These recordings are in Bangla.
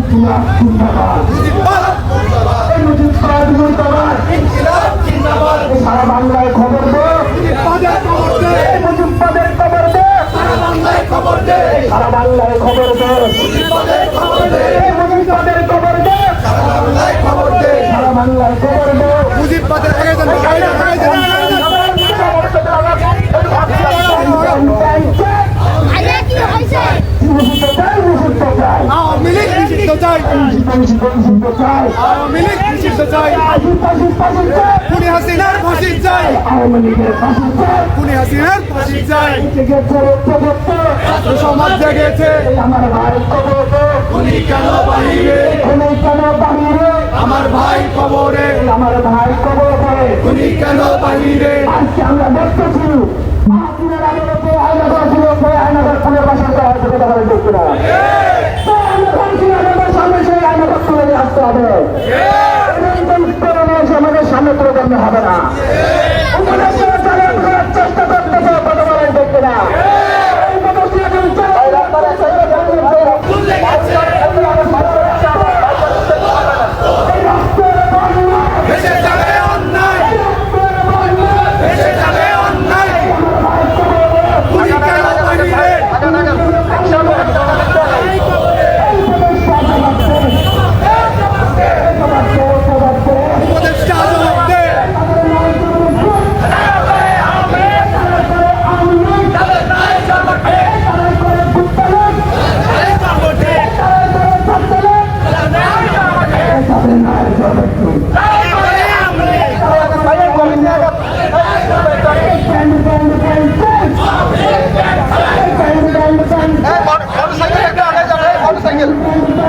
ইনকিলাব জিন্দাবাদ এই সারা বাংলায় খবর দে। সারা বাংলায় খুনি হাসিনার খুশি চাই আওয়ামী চাই হাসিনার ফাঁসি চাই সমাজ জেগেছে আমার ভাই খুনি কেন বাহিরে? খুনি কেন বাহিরে আমার ভাই কবরে। আমার ভাই কবরে খুনি কেন বাহিরে? আজকে আমরা দেখতেছি মাহফিলের আলোতে আয়নাগর খুলে আয়নাগর খুলে বাসা করা হয়েছে কথা বলে দেখতে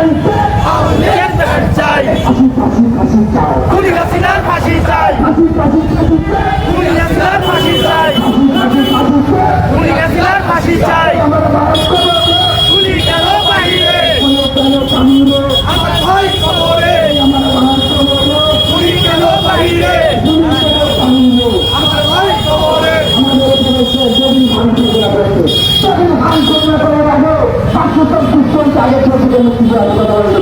and back. আমরা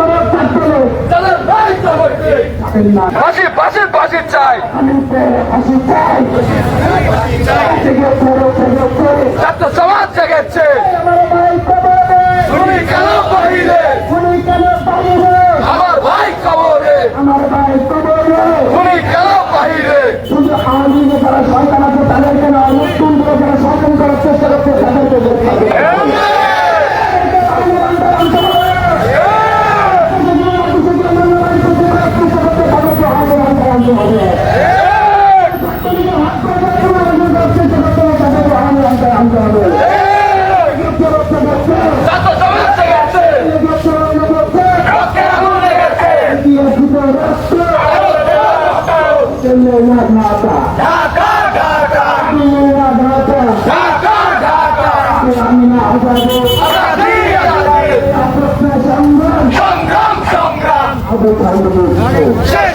ফাঁসি ফাঁসি ফাঁসি চাই। ছাত্র সমাজ জেগেছে। তুমি কেন বাহিরে? আমার কেন বাহিরে আছে তাদেরকে না মুসলিম যারা শয়তান করার চেষ্টা করছে তাদেরকে সংগ্রাম